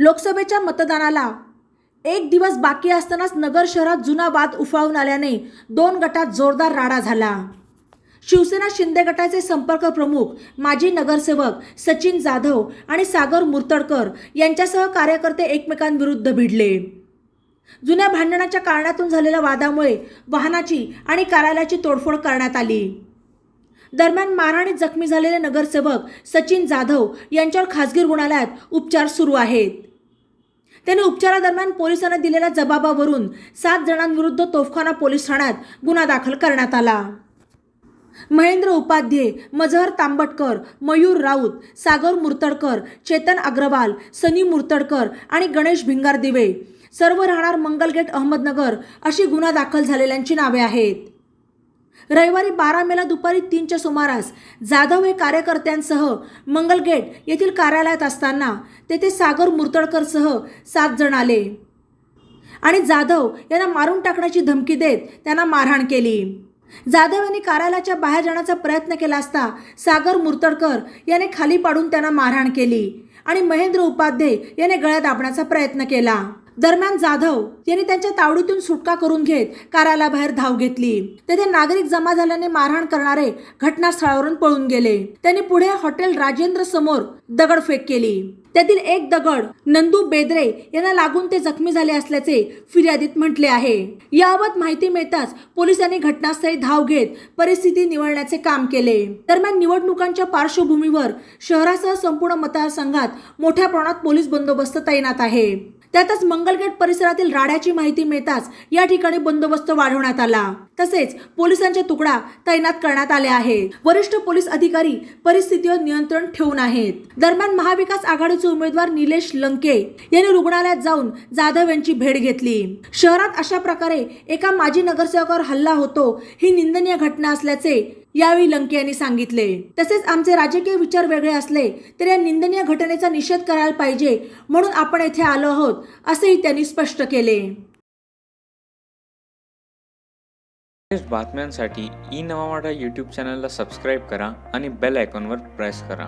लोकसभेच्या मतदानाला. एक दिवस बाकी असतानाच नगर शहरात जुना वाद उफाळून आल्याने दोन गटात जोरदार राडा झाला. शिवसेना शिंदे गटाचे संपर्क प्रमुख माजी नगरसेवक सचिन जाधव आणि सागर मुर्तडकर यांच्यासह कार्यकर्ते एकमेकांविरुद्ध भिडले. जुन्या भांडणाच्या कारणातून झालेल्या वादामुळे वाहनाची आणि कार्यालयाची तोडफोड करण्यात आली. दरम्यान मारहाणीत जखमी झालेले नगरसेवक सचिन जाधव यांच्यावर खासगी रुग्णालयात उपचार सुरू आहेत. त्याने उपचारादरम्यान पोलिसांना दिलेल्या जबाबावरून सात जणांविरुद्ध तोफखाना पोलीस ठाण्यात गुन्हा दाखल करण्यात आला. महेंद्र उपाध्ये मजहर तांबटकर मयूर राऊत सागर मुर्तडकर चेतन अग्रवाल सनी मुर्तडकर आणि गणेश भिंगार दिवे सर्व राहणार मंगलगेट अहमदनगर अशी गुन्हा दाखल झालेल्यांची नावे आहेत. रविवारी बारा मेला दुपारी तीनच्या सुमारास जाधव हे कार्यकर्त्यांसह मंगलगेट येथील कार्यालयात असताना तेथे सागर मुर्तडकरसह सात जण आले. आणि जाधव यांना मारून टाकण्याची धमकी देत त्यांना मारहाण केली. जाधव यांनी कार्यालयाच्या बाहेर जाण्याचा प्रयत्न केला असता सागर मुर्तडकर याने खाली पाडून त्यांना मारहाण केली आणि महेंद्र उपाध्ये याने गळ्यात दाबण्याचा प्रयत्न केला. दरम्यान जाधव यांनी त्यांच्या तावडीतून सुटका करून घेत कार्यालयाबाहेर धाव घेतली. तेथे नागरिक जमा झाल्याने मारहाण करणारे घटनास्थळावरून पळून गेले. त्यांनी पुढे हॉटेल राजेंद्र समोर दगडफेक केली. त्यातील एक दगड नंदू बेदरे यांना लागून ते जखमी झाले असल्याचे फिर्यादीत म्हटले आहे. याबाबत माहिती मिळताच पोलिसांनी घटनास्थळी धाव घेत परिस्थिती निवळण्याचे काम केले. दरम्यान निवडणुकांच्या पार्श्वभूमीवर शहरासह संपूर्ण मतदारसंघात मोठ्या प्रमाणात पोलीस बंदोबस्त तैनात आहे. त्यातच मंगलगेट परिसरातील राड्याची माहिती मिळताच या ठिकाणी बंदोबस्त वाढवण्यात आला. तसेच पोलिसांचे तुकडा तैनात करण्यात आले आहेत वरिष्ठ पोलीस अधिकारी परिस्थितीवर नियंत्रण ठेवून आहेत. दरम्यान महाविकास आघाडीचे उमेदवार निलेश लंके यांनी रुग्णालयात जाऊन जाधव यांची भेट घेतली. शहरात अशा प्रकारे एका माजी नगरसेवकावर हल्ला होतो ही निंदनीय घटना असल्याचे यावेळी लंके यांनी सांगितले. तसेच आमचे राजकीय विचार वेगळे असले तर या निंदनीय घटनेचा निषेध करायला पाहिजे म्हणून आपण येथे आलो आहोत असेही त्यांनी स्पष्ट केले. बातम्यांसाठी ई नवा यूट्यूब चॅनलला सबस्क्राईब करा आणि बेल आयकॉनवर प्रेस करा.